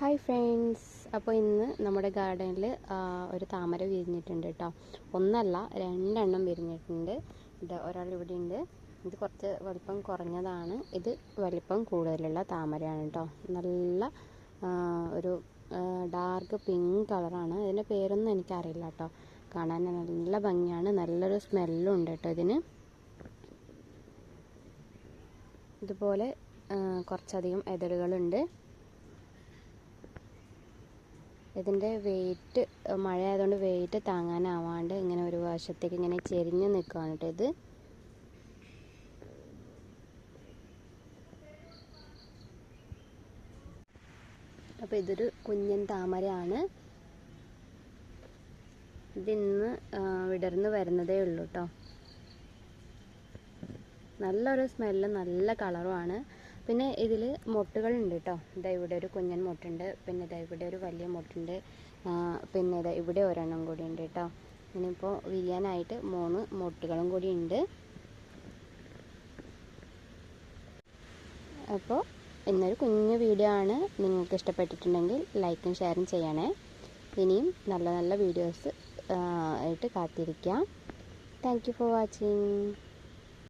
Hi friends അപ്പോൾ ഇന്ന് നമ്മുടെ ഗാർഡനിൽ ഒരു താമര വിരിഞ്ഞിട്ടുണ്ട് കേട്ടോ. ഒന്നല്ല രണ്ടെണ്ണം വിരിഞ്ഞിട്ടുണ്ട്. ഇത് ഒരാൾ ഇവിടെ ഉണ്ട്. ഇത് കുറച്ച് വലിപ്പം കുറഞ്ഞതാണ്. ഇത് വലിപ്പം കൂടുതലുള്ള താമരയാണ് കേട്ടോ. നല്ല ഒരു ഡാർക്ക് പിങ്ക് കളറാണ് ഇതിന്റെ പേരൊന്നും എനിക്കറിയില്ല കേട്ടോ. കാണാൻ നല്ല ഭംഗിയാണ്. നല്ലൊരു സ്മെല്ലും ഉണ്ട് കേട്ടോ ഇതിന്. ഇതുപോലെ കുറച്ചധികം എതളുകളുണ്ട്. ഇതിന്റെ വെയിറ്റ് മഴ ആയതുകൊണ്ട് വെയിറ്റ് താങ്ങാനാവാണ്ട് ഇങ്ങനെ ഒരു വശത്തേക്ക് ഇങ്ങനെ ചെരിഞ്ഞ് നിൽക്കുകയാണ് ഇത്. അപ്പോൾ ഇതൊരു കുഞ്ഞൻ താമരയാണ്. ഇതിന്ന് വിടർന്ന് വരുന്നതേ ഉള്ളൂ കേട്ടോ നല്ലൊരു സ്മെല്ലും നല്ല കളറുമാണ് പിന്നെ ഇതിൽ മൊട്ടുകളുണ്ട് കേട്ടോ ഇതാ ഇവിടെ ഒരു കുഞ്ഞൻ മൊട്ടുണ്ട്. പിന്നെ ഇതാ ഇവിടെ ഒരു വലിയ മൊട്ടുണ്ട്. പിന്നെ ഇതാ ഇവിടെ ഒരെണ്ണം കൂടി ഉണ്ട് കേട്ടോ ഇനിയിപ്പോൾ വിരിയാനായിട്ട് മൂന്ന് മൊട്ടുകളും കൂടി ഉണ്ട്. അപ്പോൾ ഇന്നൊരു കുഞ്ഞു വീഡിയോ ആണ് നിങ്ങൾക്ക് ഇഷ്ടപ്പെട്ടിട്ടുണ്ടെങ്കിൽ ലൈക്കും ഷെയറും ചെയ്യണേ. ഇനിയും നല്ല നല്ല വീഡിയോസ് ആയിട്ട് കാത്തിരിക്കാം. Thank for watching